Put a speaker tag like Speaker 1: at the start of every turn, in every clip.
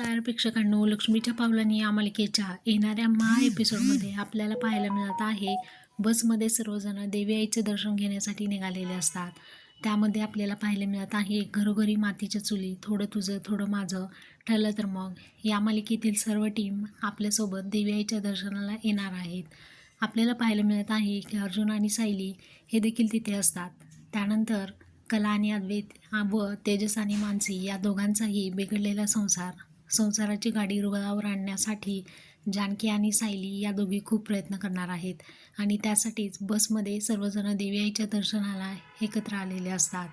Speaker 1: नमस्कार प्रेक्षकांनो लक्ष्मीच्या पावलांनी या मालिकेच्या येणाऱ्या महा एपिसोडमध्ये आपल्याला पाहायला मिळत आहे बसमध्ये सर्वजण देवी आईचे दर्शन घेण्यासाठी निघालेले असतात. त्यामध्ये आपल्याला पाहायला मिळत आहे घरोघरी मातीच्या चुली थोडं तुझं थोडं माझं ठरलं तर मग. या मालिकेतील सर्व टीम आपल्यासोबत देवी आईच्या दर्शनाला येणार आहेत. आपल्याला पाहायला मिळत आहे की अर्जुन आणि सायली हे देखील तिथे असतात. त्यानंतर कला आणि अद्वैत व तेजस आणि मानसी या दोघांचाही बिघडलेला संसार संसाराची गाडी रुळावर आणण्यासाठी जानकी आणि सायली या दोघी खूप प्रयत्न करणार आहेत. आणि त्यासाठीच बसमध्ये सर्वजण देवी आईच्या दर्शनाला एकत्र आलेले असतात.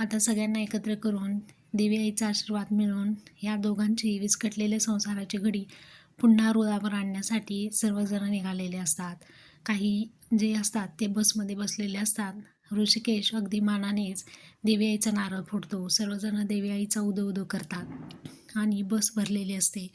Speaker 1: आता सगळ्यांना एकत्र करून देवी आईचा आशीर्वाद मिळवून या दोघांची विस्कटलेल्या संसाराची घडी पुन्हा रुळावर आणण्यासाठी सर्वजण निघालेले असतात. काही जे असतात ते बसमध्ये बसलेले असतात. ऋषिकेश अगदी मानानेच देवी आईचा नारळ फोडतो. सर्वजण देवी आईचा उदो उदो करतात आणि बस भरलेली असते.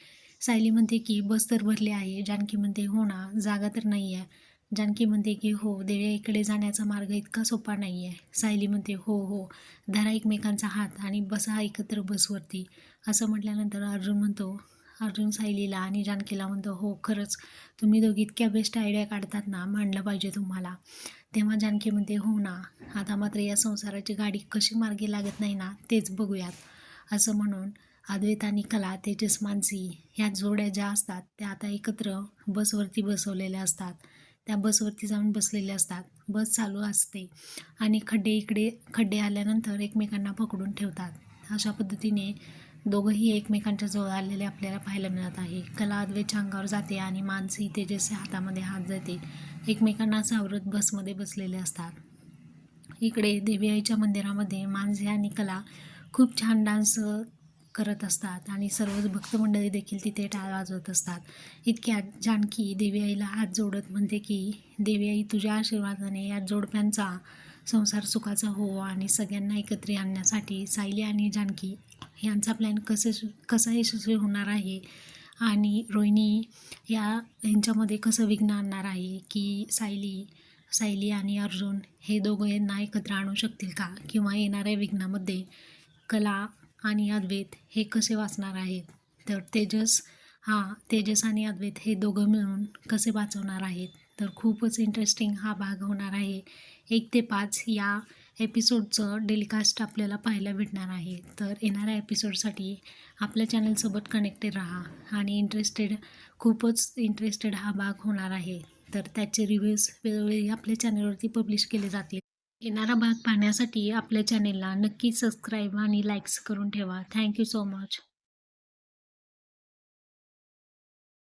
Speaker 1: सायली म्हणते की बस तर भरली आहे. जानकी म्हणते हो ना जागा तर नाही आहे जानकी म्हणते की हो देवी आईकडे जाण्याचा मार्ग इतका सोपा नाही आहे सायली म्हणते हो हो धरा एकमेकांचा हात आणि बसा एकत्र बसवरती. असं म्हटल्यानंतर अर्जुन म्हणतो अर्जुन सायलीला आणि जानकीला म्हणतो हो खरंच तुम्ही दोघी इतक्या बेस्ट आयडिया काढतात ना मांडलं पाहिजे तुम्हाला. तेव्हा जानकी म्हणते हो ना आता मात्र या संसाराची गाडी कशी मार्गी लागत नाही ना तेच बघूयात. असं म्हणून अद्वैत आणि कला तेजस मानसी ह्या जोड्या ज्या असतात त्या आता एकत्र बसवरती बसवलेल्या असतात. त्या बसवरती जाऊन बसलेल्या असतात. बस चालू असते आणि खड्डे इकडे खड्डे आल्यानंतर एकमेकांना पकडून ठेवतात. अशा पद्धतीने दोघंही एकमेकांच्या जवळ आलेले आपल्याला पाहायला मिळत आहे. कला अद्वैतच्या अंगावर जाते आणि मानसी तेजसच्या हातामध्ये हात जाते एकमेकांना सावरत बसमध्ये बसलेले असतात. इकडे देवी आईच्या मंदिरामध्ये मानसी आणि कला खूप छान डान्स करत असतात आणि सर्वच भक्तमंडळी देखील तिथे टाळ वाजवत असतात. इतक्यात जानकी देवी आईला हात जोडत म्हणते की देवी आई तुझ्या आशीर्वादाने या जोडप्यांचा संसार सुखाचा हो आणि सगळ्यांना एकत्र आणण्यासाठी सायली आणि जानकी यांचा प्लॅन कसे कसा यशस्वी होणार आहे. आणि रोहिणी या यांच्यामध्ये कसं विघ्न आणणार आहे की सायली सायली आणि अर्जुन हे दोघं यांना एकत्र आणू शकतील का? किंवा येणाऱ्या विघ्नामध्ये कला आणि अद्वैत हे कसे वाचणार आहेत? तर तेजस हा तेजस आणि अद्वैत हे दोघं मिळून कसे वाचवणार आहेत? तर खूपच इंटरेस्टिंग हा भाग होणार आहे. एक ते पाच या एपिसोडचं डेलिकास्ट आपल्याला पाहायला भेटणार आहे. तर येणाऱ्या एपिसोडसाठी आपल्या चॅनलसोबत कनेक्टेड राहा आणि इंटरेस्टेड खूपच इंटरेस्टेड हा भाग होणार आहे. तर त्याचे रिव्ह्यूज वेळोवेळी आपल्या चॅनलवरती पब्लिश केले जातील. येणारा भाग पाहण्यासाठी आपल्या चॅनेलला नक्की सबस्क्राईब आणि लाईक्स करून ठेवा. Thank you so much